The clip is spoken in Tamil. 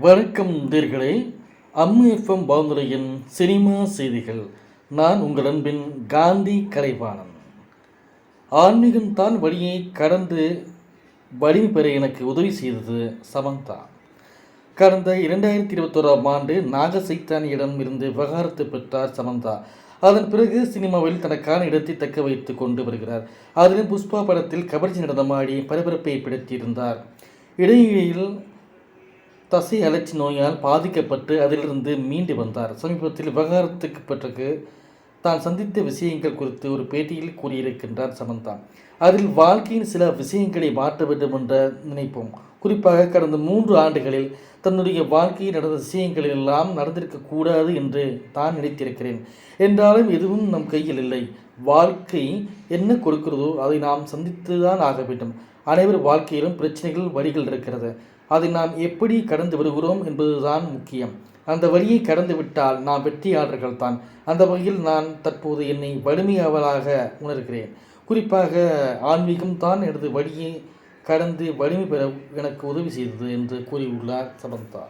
வணக்கம் நேர்களே. அம்எஃப்எம் பவுந்துரையின் சினிமா செய்திகள். நான் உங்கள் அன்பின் காந்தி கலைவாணன். ஆன்மீகம் தான் வழியை கடந்து வலிமை பெற எனக்கு உதவி செய்தது சமந்தா. கடந்த இரண்டாயிரத்தி இருபத்தோராம் ஆண்டு நாக சைத்தானியிடம் இருந்து விவகாரத்தை பெற்றார் சமந்தா. அதன் பிறகு சினிமாவில் தனக்கான இடத்தை தக்க வைத்துக் கொண்டு வருகிறார். அதிலும் புஷ்பா படத்தில் கபர்ஜி நடனமாடி பரபரப்பை பிடித்திருந்தார். இடையிடையில் தசை அலர்ச்சி நோயால் பாதிக்கப்பட்டு அதிலிருந்து மீண்டு வந்தார். சமீபத்தில் விவகாரத்துக்கு பிறகு தான் சந்தித்த விஷயங்கள் குறித்து ஒரு பேட்டியில் கூறியிருக்கின்றார் சமந்தா. அதில் வாழ்க்கையின் சில விஷயங்களை மாற்ற வேண்டும் என்ற நினைப்போம். குறிப்பாக கடந்த மூன்று ஆண்டுகளில் தன்னுடைய வாழ்க்கையில் நடந்த விஷயங்கள் எல்லாம் நடந்திருக்கக்கூடாது என்று தான் நினைத்திருக்கிறேன். என்றாலும் எதுவும் நம் கையில் இல்லை. வாழ்க்கை என்ன கொடுக்கிறதோ அதை நாம் சந்தித்து தான் ஆக வேண்டும். அனைவர் வாழ்க்கையிலும் பிரச்சனைகள் வழிகள் இருக்கிறது. அதை நாம் எப்படி கடந்து வருகிறோம் என்பதுதான் முக்கியம். அந்த வழியை கடந்து விட்டால் நாம் வெற்றியாளர்கள் தான். அந்த வகையில் நான் தற்போது என்னை வலிமையாவலாக உணர்கிறேன். குறிப்பாக ஆன்மீகம் தான் எனது வழியை கடந்து வலிமை பெற எனக்கு உதவி செய்தது என்று கூறியுள்ளார் சமந்தா